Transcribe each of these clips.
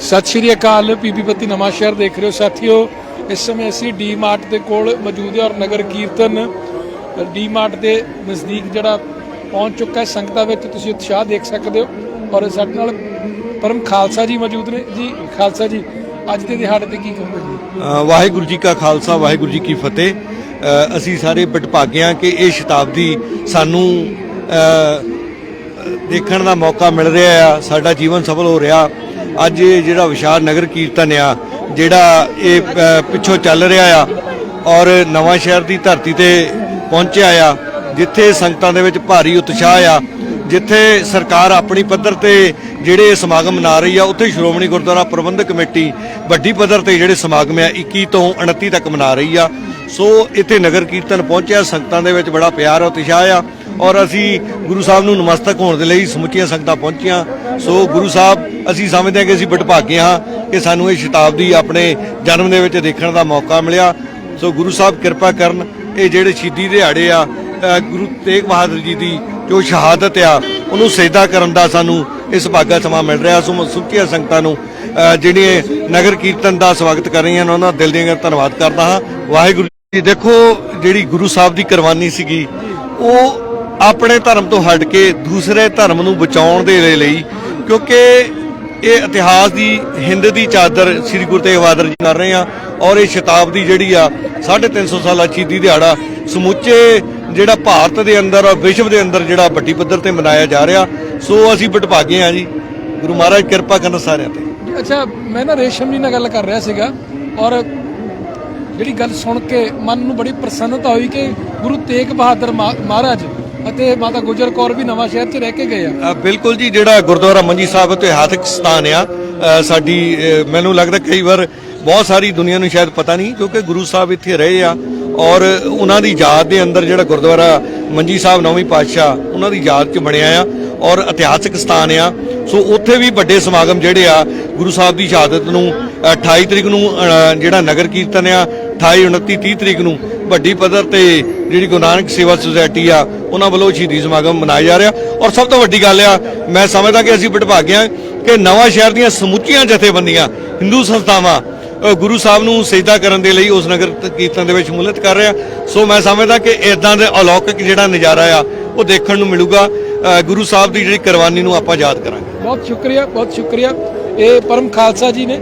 ਸਤਿ ਸ਼੍ਰੀ ਅਕਾਲ ਪੀਪੀ ਬੱਤੀ ਨਵਾਂ ਸ਼ਹਿਰ ਦੇਖ ਰਹੇ ਹੋ ਸਾਥੀਓ। ਇਸ ਸਮੇਂ ਅਸੀਂ ਡੀ ਮਾਰਟ ਦੇ ਕੋਲ ਮੌਜੂਦ ਹਾਂ ਔਰ ਨਗਰ ਕੀਰਤਨ ਡੀ ਮਾਰਟ ਦੇ ਨਜ਼ਦੀਕ ਜਿਹੜਾ ਪਹੁੰਚ ਚੁੱਕਾ ਹੈ ਸੰਗਤਾਂ ਵਿੱਚ, ਤੁਸੀਂ ਉਤਸ਼ਾਹ ਦੇਖ ਸਕਦੇ ਹੋ। ਔਰ ਸਾਡੇ ਨਾਲ ਪਰਮ ਖਾਲਸਾ ਜੀ ਮੌਜੂਦ ਨੇ। ਜੀ, ਖਾਲਸਾ ਜੀ, ਅੱਜ ਦੇ ਦਿਹਾੜੇ ਤੇ ਕੀ ਕਹੋਗੇ ਜੀ? ਵਾਹਿਗੁਰੂ ਜੀ ਕਾ ਖਾਲਸਾ, ਵਾਹਿਗੁਰੂ ਜੀ ਕੀ ਫਤਿਹ। ਅਸੀਂ ਸਾਰੇ ਬਟਭਾਗਿਆ ਕਿ ਇਹ ਸ਼ਤਾਬਦੀ ਸਾਨੂੰ ਦੇਖਣ ਦਾ ਮੌਕਾ ਮਿਲ ਰਿਹਾ ਆ, ਸਾਡਾ ਜੀਵਨ ਸਫਲ ਹੋ ਰਿਹਾ। ਅੱਜ ਇਹ ਜਿਹੜਾ ਵਿਸ਼ਾਲ ਨਗਰ ਕੀਰਤਨ ਆ, ਜਿਹੜਾ ਇਹ ਪਿੱਛੋਂ ਚੱਲ ਰਿਹਾ ਆ ਔਰ ਨਵਾਂ ਸ਼ਹਿਰ ਦੀ ਧਰਤੀ ਤੇ ਪਹੁੰਚਿਆ ਆ, ਜਿੱਥੇ ਸੰਗਤਾਂ ਦੇ ਵਿੱਚ ਭਾਰੀ ਉਤਸ਼ਾਹ ਆ, ਜਿੱਥੇ ਸਰਕਾਰ ਆਪਣੀ ਪੱਧਰ ਤੇ ਜਿਹੜੇ ਸਮਾਗਮ ਮਨਾ ਰਹੀ ਆ, ਉੱਥੇ ਸ਼੍ਰੋਮਣੀ ਗੁਰਦੁਆਰਾ ਪ੍ਰਬੰਧਕ ਕਮੇਟੀ ਵੱਡੀ ਪੱਧਰ ਤੇ ਜਿਹੜੇ ਸਮਾਗਮ ਆ 21 ਤੋਂ 29 ਤੱਕ ਮਨਾ ਰਹੀ ਆ। ਸੋ ਇੱਥੇ ਨਗਰ ਕੀਰਤਨ ਪਹੁੰਚਿਆ, ਸੰਗਤਾਂ ਦੇ ਵਿੱਚ ਬੜਾ ਪਿਆਰ ਉਤਸ਼ਾਹ ਆ ਔਰ ਅਸੀਂ ਗੁਰੂ ਸਾਹਿਬ ਨੂੰ ਨਮਸਤਕ ਹੋਣ ਦੇ ਲਈ ਸਮੁੱਚੀਆਂ ਸੰਗਤਾਂ ਪਹੁੰਚੀਆਂ। ਸੋ ਗੁਰੂ ਸਾਹਿਬ ਅਸੀਂ ਸਮਝਦੇ ਹਾਂ ਕਿ ਅਸੀਂ ਬਟਭਾਗੇ ਹਾਂ ਕਿ ਸਾਨੂੰ ਇਹ ਸ਼ਤਾਬਦੀ ਆਪਣੇ ਜਨਮ ਦੇ ਵਿੱਚ ਦੇਖਣ ਦਾ ਮੌਕਾ ਮਿਲਿਆ। ਸੋ ਗੁਰੂ ਸਾਹਿਬ ਕਿਰਪਾ ਕਰਨ ਇਹ ਜਿਹੜੇ ਸ਼ਹੀਦੀ ਦਿਹਾੜੇ ਆ ਗੁਰੂ ਤੇਗ ਬਹਾਦਰ ਜੀ ਦੀ ਜੋ ਸ਼ਹਾਦਤ ਆ ਉਹਨੂੰ ਸਜਦਾ ਕਰਨ ਦਾ ਸਾਨੂੰ ਇਸ ਭਾਗਾ ਸਮਾਂ ਮਿਲ ਰਿਹਾ। ਸੋ ਮੈਂ ਸੁੱਚੀਆਂ ਸੰਗਤਾਂ ਨੂੰ ਅ, ਜਿਹੜੀਆਂ ਨਗਰ ਕੀਰਤਨ ਦਾ ਸਵਾਗਤ ਕਰ ਰਹੀਆਂ ਨੇ ਉਹਨਾਂ ਦਿਲ ਦੀਆਂ ਧੰਨਵਾਦ ਕਰਦਾ ਹਾਂ। ਵਾਹਿਗੁਰੂ ਜੀ ਦੇਖੋ ਜਿਹੜੀ ਗੁਰੂ ਸਾਹਿਬ ਦੀ ਕੁਰਬਾਨੀ ਸੀਗੀ ਉਹ ਆਪਣੇ ਧਰਮ ਤੋਂ ਹਟ ਕੇ ਦੂਸਰੇ ਧਰਮ ਨੂੰ ਬਚਾਉਣ ਦੇ ਲਈ ਕਿਉਂਕਿ ਇਹ ਇਤਿਹਾਸ ਦੀ, ਹਿੰਦ ਦੀ ਚਾਦਰ ਸ੍ਰੀ ਗੁਰੂ ਤੇਗ ਬਹਾਦਰ ਜੀ ਕਰ ਰਹੇ ਆ ਔਰ ਇਹ ਸ਼ਤਾਬਦੀ ਜਿਹੜੀ ਆ 350 ਸਾਲਾ ਸ਼ਹੀਦੀ ਦਿਹਾੜਾ ਸਮੁੱਚੇ ਜਿਹੜਾ ਭਾਰਤ ਦੇ ਅੰਦਰ ਔਰ ਵਿਸ਼ਵ ਦੇ ਅੰਦਰ ਜਿਹੜਾ ਵੱਡੀ ਪੱਧਰ ਤੇ ਮਨਾਇਆ ਜਾ ਰਿਹਾ, ਸੋ ਅਸੀਂ ਬਟਭਾਗੇ ਆ ਜੀ। ਗੁਰੂ ਮਹਾਰਾਜ ਕਿਰਪਾ ਕਰਨ ਸਾਰਿਆਂ ਤੇ। ਅੱਛਾ, ਮੈਂ ਨਾ ਰੇਸ਼ਮ ਜੀ ਨਾਲ ਗੱਲ ਕਰ ਰਿਹਾ ਸੀਗਾ ਔਰ ਜਿਹੜੀ ਗੱਲ ਸੁਣ ਕੇ ਮਨ ਨੂੰ ਬੜੀ ਪ੍ਰਸੰਨਤਾ ਹੋਈ ਕਿ ਗੁਰੂ ਤੇਗ ਬਹਾਦਰ ਮਹਾ- ਮਹਾਰਾਜ ਅਤੇ ਮਾਤਾ ਗੁਜਰ ਕੌਰ ਵੀ ਨਵਾਂ ਸ਼ਹਿਰ 'ਚ ਰਹਿ ਕੇ ਗਏ ਆ। ਬਿਲਕੁਲ ਜੀ ਜਿਹੜਾ ਗੁਰਦੁਆਰਾ ਮੰਜੀ ਸਾਹਿਬ ਇਤਿਹਾਸਕ ਸਥਾਨ ਆ ਸਾਡੀ ਮੈਨੂੰ ਲੱਗਦਾ ਕਈ ਵਾਰ ਬਹੁਤ ਸਾਰੀ ਦੁਨੀਆ ਨੂੰ ਸ਼ਾਇਦ ਪਤਾ ਨਹੀਂ ਕਿਉਂਕਿ ਗੁਰੂ ਸਾਹਿਬ ਇੱਥੇ ਰਹੇ ਆ ਔਰ ਉਹਨਾਂ ਦੀ ਯਾਦ ਦੇ ਅੰਦਰ ਜਿਹੜਾ ਗੁਰਦੁਆਰਾ ਮੰਜੀ ਸਾਹਿਬ ਨੌਵੀਂ ਪਾਤਸ਼ਾਹ ਉਹਨਾਂ ਦੀ ਯਾਦ 'ਚ ਬਣਿਆ ਆ ਔਰ ਇਤਿਹਾਸਕ ਸਥਾਨ ਆ। ਸੋ ਉੱਥੇ ਵੀ ਵੱਡੇ ਸਮਾਗਮ ਜਿਹੜੇ ਆ ਗੁਰੂ ਸਾਹਿਬ ਦੀ ਸ਼ਹਾਦਤ ਨੂੰ ਅ, 28 ਤਰੀਕ ਨੂੰ ਜਿਹੜਾ ਨਗਰ ਕੀਰਤਨ ਆ 28 29 30 ਤਰੀਕ ਨੂੰ ਵੱਡੀ ਪੱਧਰ ਤੇ ਜਿਹੜੀ ਗੁਰੂ ਨਾਨਕ ਸੇਵਾ ਸੁਸਾਇਟੀ ਆ, ਉਹਨਾਂ ਵੱਲੋਂ ਸ਼ਹੀਦੀ ਸਮਾਗਮ ਮਨਾਇਆ ਜਾ ਰਿਹਾ। ਔਰ ਸਭ ਤੋਂ ਵੱਡੀ ਗੱਲ ਆ, ਮੈਂ ਸਮਝਦਾ ਕਿ ਅਸੀਂ ਬਟਭਾਗੇ ਕਿ ਨਵਾਂ ਸ਼ਹਿਰ ਦੀਆਂ ਸਮੁੱਚੀਆਂ ਜਥੇਬੰਦੀਆਂ, ਹਿੰਦੂ ਸੰਸਥਾਵਾਂ ਗੁਰੂ ਸਾਹਿਬ ਨੂੰ ਸਜਦਾ ਕਰਨ ਦੇ ਲਈ ਉਸ ਨਗਰ ਕੀਰਤਨ ਦੇ ਵਿੱਚ ਸ਼ਮੂਲੀਅਤ ਕਰ ਰਿਹਾ। ਸੋ ਮੈਂ ਸਮਝਦਾ ਕਿ ਇਦਾਂ ਦੇ ਅਲੌਕਿਕ ਜਿਹੜਾ ਨਜ਼ਾਰਾ ਆ, ਉਹ ਦੇਖਣ ਨੂੰ ਮਿਲੂਗਾ। ਗੁਰੂ ਸਾਹਿਬ ਦੀ ਜਿਹੜੀ ਕੁਰਬਾਨੀ ਨੂੰ ਆਪਾਂ ਯਾਦ ਕਰਾਂਗੇ। ਬਹੁਤ ਸ਼ੁਕਰੀਆ ਬਹੁਤ ਸ਼ੁਕਰੀਆ। ਇਹ ਪਰਮ ਖਾਲਸਾ ਜੀ ਨੇ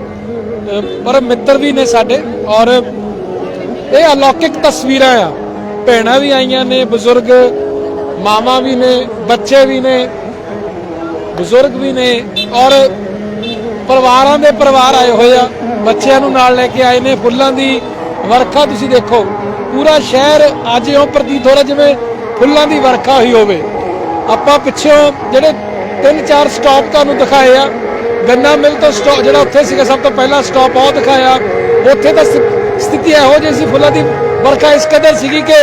ਪਰਮ ਮਿੱਤਰ ਵੀ ਨੇ ਸਾਡੇ ਔਰ ਇਹ ਅਲੌਕਿਕ ਤਸਵੀਰਾਂ ਆ। ਭੈਣਾਂ ਵੀ ਆਈਆਂ ਨੇ, ਬਜ਼ੁਰਗ, ਮਾਵਾਂ ਵੀ ਨੇ, ਬੱਚੇ ਵੀ ਨੇ, ਬਜ਼ੁਰਗ ਵੀ ਨੇ ਔਰ ਪਰਿਵਾਰਾਂ ਦੇ ਪਰਿਵਾਰ ਆਏ ਹੋਏ ਆ। ਬੱਚਿਆਂ ਨੂੰ ਨਾਲ ਲੈ ਕੇ ਆਏ ਨੇ। ਫੁੱਲਾਂ ਦੀ ਵਰਖਾ ਤੁਸੀਂ ਦੇਖੋ, ਪੂਰਾ ਸ਼ਹਿਰ ਅੱਜ ਇਉਂ ਪ੍ਰਤੀਤ ਹੋ ਰਿਹਾ ਜਿਵੇਂ ਫੁੱਲਾਂ ਦੀ ਵਰਖਾ ਹੋਈ ਹੋਵੇ। ਆਪਾਂ ਪਿੱਛੋਂ ਜਿਹੜੇ ਤਿੰਨ ਚਾਰ ਸਟਾਪ ਤੁਹਾਨੂੰ ਦਿਖਾਏ ਆ। ਗੰਨਾ ਮਿਲ ਤੋਂ ਸਟਾਪ ਜਿਹੜਾ ਉੱਥੇ ਸੀਗਾ, ਸਭ ਤੋਂ ਪਹਿਲਾ ਸਟਾਪ ਉਹ ਦਿਖਾਇਆ। ਉੱਥੇ ਤਾਂ ਸਥਿਤੀ ਇਹੋ ਜਿਹੀ ਸੀ, ਫੁੱਲਾਂ ਦੀ ਵਰਖਾ ਇਸ ਕਦਰ ਸੀਗੀ ਕਿ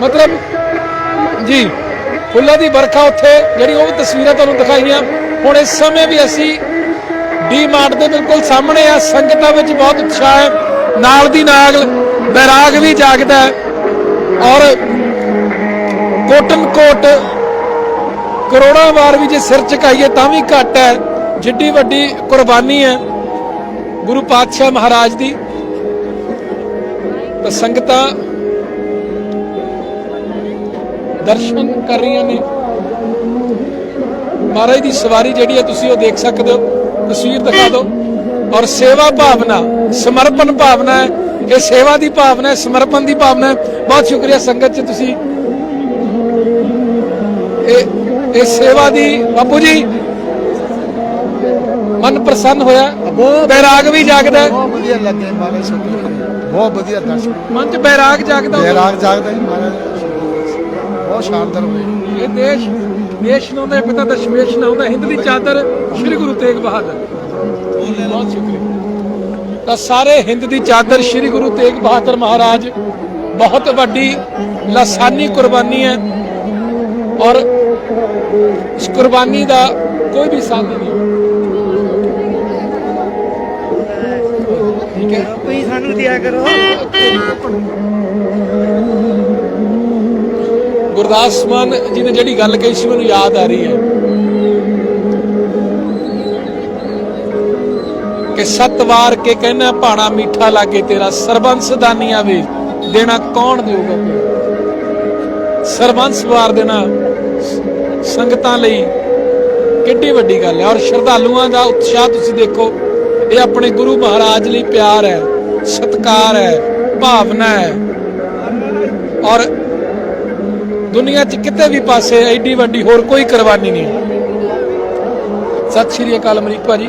ਮਤਲਬ ਜੀ, ਫੁੱਲਾਂ ਦੀ ਵਰਖਾ ਉੱਥੇ ਜਿਹੜੀ ਉਹ ਵੀ ਤਸਵੀਰਾਂ ਤੁਹਾਨੂੰ ਦਿਖਾਈਆਂ। ਹੁਣ ਇਸ ਸਮੇਂ ਵੀ ਅਸੀਂ ਡੀ ਮਾਰਟ ਦੇ ਬਿਲਕੁਲ ਸਾਹਮਣੇ ਆ, ਸੰਗਤਾਂ ਵਿੱਚ ਬਹੁਤ ਉਤਸ਼ਾਹ ਹੈ। ਨਾਲ ਦੀ ਨਾਲ ਬੈਰਾਗ ਵੀ ਜਾਗਦਾ ਹੈ ਔਰ ਕੋਟਨ ਕੋਟ ਕਰੋੜਾਂ ਵਾਰ ਵੀ ਜੇ ਸਿਰ ਝੁਕਾਈਏ ਤਾਂ ਵੀ ਘੱਟ ਹੈ। ਜਿੱਡੀ ਵੱਡੀ ਕੁਰਬਾਨੀ ਹੈ ਗੁਰੂ ਪਾਤਸ਼ਾਹ ਮਹਾਰਾਜ ਦੀ। ਤਾਂ ਸੰਗਤਾਂ ਦਰਸ਼ਨ ਕਰ ਰਹੀਆਂ ਨੇ। ਮਹਾਰਾਜ ਦੀ ਸਵਾਰੀ ਜਿਹੜੀ ਹੈ ਤੁਸੀਂ ਉਹ ਦੇਖ ਸਕਦੇ ਹੋ। ਤਸਵੀਰ ਦਿਖਾ ਦਿਓ। ਔਰ ਸੇਵਾ ਭਾਵਨਾ ਸਮਰਪਣ ਭਾਵਨਾ ਹੈ। ਇਹ ਸੇਵਾ ਦੀ ਭਾਵਨਾ ਹੈ ਸਮਰਪਣ ਦੀ ਭਾਵਨਾ ਹੈ। ਬਹੁਤ ਸ਼ੁਕਰੀਆ ਸੰਗਤ ਜੀ ਤੁਸੀਂ। ਇਹ ਇਹ ਸੇਵਾ ਦੀ ਬਾਪੂ ਜੀ ਮਨ ਪ੍ਰਸੰਨ ਹੋਇਆ। ਬੈਰਾਗ ਵੀ ਜਾਗਦਾ। ਬਹੁਤ ਵਧੀਆ ਲੱਗੇ ਮਹਾਰਾਜ ਸੁਣ ਬਹੁਤ ਵਧੀਆ ਦਰਸ਼ਨ ਮਨ ਚ ਬੈਰਾਗ ਜਾਗਦਾ। ਬੈਰਾਗ ਜਾਗਦਾ ਜੀ ਮਹਾਰਾਜ ਬਹੁਤ ਸ਼ਾਨਦਾਰ ਹੋਏ ਇਹ ਦੇਸ਼ ਦੇਸ਼ ਨੂੰ ਦਾ ਪਿਤਾ ਦਸ਼ਮੇਸ਼ ਨਾ ਹੁੰਦਾ ਹਿੰਦ ਦੀ ਚਾਦਰ ਸ੍ਰੀ ਗੁਰੂ ਤੇਗ ਬਹਾਦਰ। ਬਹੁਤ ਸ਼ੁਕਰੀਆ। ਤਾਂ ਸਾਰੇ ਹਿੰਦ ਦੀ ਚਾਦਰ ਸ੍ਰੀ ਗੁਰੂ ਤੇਗ ਬਹਾਦਰ ਮਹਾਰਾਜ ਬਹੁਤ ਵੱਡੀ ਲਾਸਾਨੀ ਕੁਰਬਾਨੀ ਹੈ। ਔਰ ਇਸ ਕੁਰਬਾਨੀ ਦਾ ਕੋਈ ਵੀ ਸਾਥ ਨਹੀਂ। ਕੋਈ ਸਾਨੂੰ ਦਿਆ ਕਰੋ। ਗੁਰਦਾਸ ਮਾਨ ਜੀ ਨੇ ਜਿਹੜੀ ਗੱਲ ਕਹੀ ਸੀ ਮੈਨੂੰ ਯਾਦ ਆ ਰਹੀ ਹੈ ਕਿ ਸੱਤ ਵਾਰ ਕੇ ਕਹਿਣਾ ਭਾਣਾ ਮੀਠਾ ਲਾਗੇ ਤੇਰਾ ਸਰਬੰਸ ਦਾਨੀਆਂ ਵੇ ਦੇਣਾ ਕੌਣ ਦੇਊਗਾ? ਸਰਬੰਸ ਵਾਰ ਦੇਣਾ ਸੰਗਤਾਂ ਲਈ ਕਿੱਡੀ ਵੱਡੀ ਗੱਲ ਹੈ। ਔਰ ਸ਼ਰਧਾਲੂਆਂ ਦਾ ਉਤਸ਼ਾਹ ਤੁਸੀਂ ਦੇਖੋ ਇਹ ਆਪਣੇ ਗੁਰੂ ਮਹਾਰਾਜ ਲਈ ਪਿਆਰ ਹੈ ਸਤਿਕਾਰ ਹੈ ਭਾਵਨਾ ਹੈ। ਔਰ ਦੁਨੀਆ 'ਚ ਕਿਤੇ ਵੀ ਪਾਸੇ ਐਡੀ ਵੱਡੀ ਹੋਰ ਕੋਈ ਕੁਰਬਾਨੀ ਨਹੀਂ ਸਤਿ ਸ਼੍ਰੀ ਅਕਾਲ ਅਮਰੀਕ ਭਾਜੀ।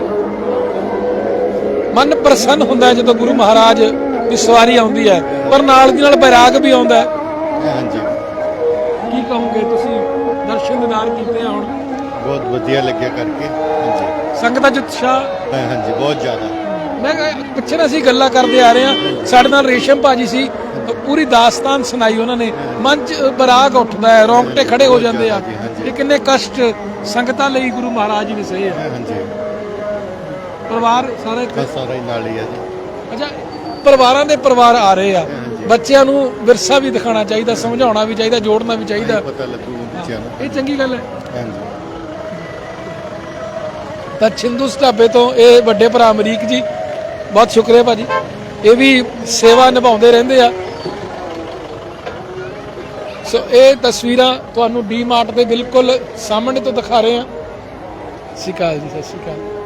ਮਨ ਪ੍ਰਸੰਨ ਹੁੰਦਾ ਹੈ ਜਦੋਂ ਗੁਰੂ ਮਹਾਰਾਜ ਦੀ ਸਵਾਰੀ ਆਉਂਦੀ ਹੈ ਪਰ ਨਾਲ ਦੀ ਨਾਲ ਬੈਰਾਗ ਵੀ ਆਉਂਦਾ ਹੈ। ਹਾਂਜੀ। ਕੀ ਕਹੋਗੇ ਤੁਸੀਂ? ਦਰਸ਼ਨ ਦਿਦਾਰ ਕੀਤੇ ਆ ਹੁਣ? ਬਹੁਤ ਵਧੀਆ ਲੱਗਿਆ ਕਰਕੇ ਹਾਂਜੀ। ਸੰਗਤਾਂ 'ਚ ਉਤਸ਼ਾਹ? ਹਾਂ ਹਾਂਜੀ ਬਹੁਤ ਜ਼ਿਆਦਾ। ਮੈਂ ਕਿਹਾ, ਪਿੱਛੇ ਨਾ ਅਸੀਂ ਗੱਲਾਂ ਕਰਦੇ ਆ ਰਹੇ ਹਾਂ। ਸਾਡੇ ਨਾਲ ਰੇਸ਼ਮ ਭਾਜੀ ਸੀ ਪੂਰੀ ਦਾਸਤਾਨ ਸੁਣਾਈ ਉਹਨਾਂ ਨੇ। ਮਨ 'ਚ ਬਰਾਗ ਉੱਠਦਾ ਹੈ ਰੌਂਗਟੇ ਖੜੇ ਹੋ ਜਾਂਦੇ ਆ। ਇਹ ਕਿੰਨੇ ਕਸ਼ਟ ਸੰਗਤਾਂ ਲਈ ਗੁਰੂ ਮਹਾਰਾਜ ਜੀ ਨੇ ਸਹੀ ਹੈ। ਹਾਂ ਹਾਂਜੀ। ਪਰਿਵਾਰ ਸਾਰੇ ਬਸ ਸਾਰਾ ਹੀ ਨਾਲ ਹੀ ਹੈ ਜੀ। ਅੱਛਾ ਪਰਿਵਾਰਾਂ ਦੇ ਪਰਿਵਾਰ ਆ ਰਹੇ ਆ। ਬੱਚਿਆਂ ਨੂੰ ਵਿਰਸਾ ਵੀ ਦਿਖਾਉਣਾ ਚਾਹੀਦਾ ਸਮਝਾਉਣਾ ਵੀ ਚਾਹੀਦਾ ਜੋੜਨਾ ਵੀ ਚਾਹੀਦਾ। ਪਤਾ ਲੱਗੂ ਬੱਚਿਆਂ ਨੂੰ। ਇਹ ਚੰਗੀ ਗੱਲ ਹੈ। ਹਾਂਜੀ। ਤਾਂ ਛਿੰਦੂਸ ਢਾਬੇ ਤੋਂ ਇਹ ਵੱਡੇ ਭਰਾ ਅਮਰੀਕ ਜੀ, ਬਹੁਤ ਸ਼ੁਕਰੀਆ ਭਾਜੀ। ਇਹ ਵੀ ਸੇਵਾ ਨਿਭਾਉਂਦੇ ਰਹਿੰਦੇ ਆ। ਸੋ ਇਹ ਤਸਵੀਰਾਂ ਤੁਹਾਨੂੰ ਡੀ ਮਾਰਟ ਦੇ ਬਿਲਕੁਲ ਸਾਹਮਣੇ ਤੋਂ ਦਿਖਾ ਰਹੇ ਆ। ਸਤਿ ਸ਼੍ਰੀ ਅਕਾਲ ਜੀ, ਸਤਿ ਸ਼੍ਰੀ ਅਕਾਲ।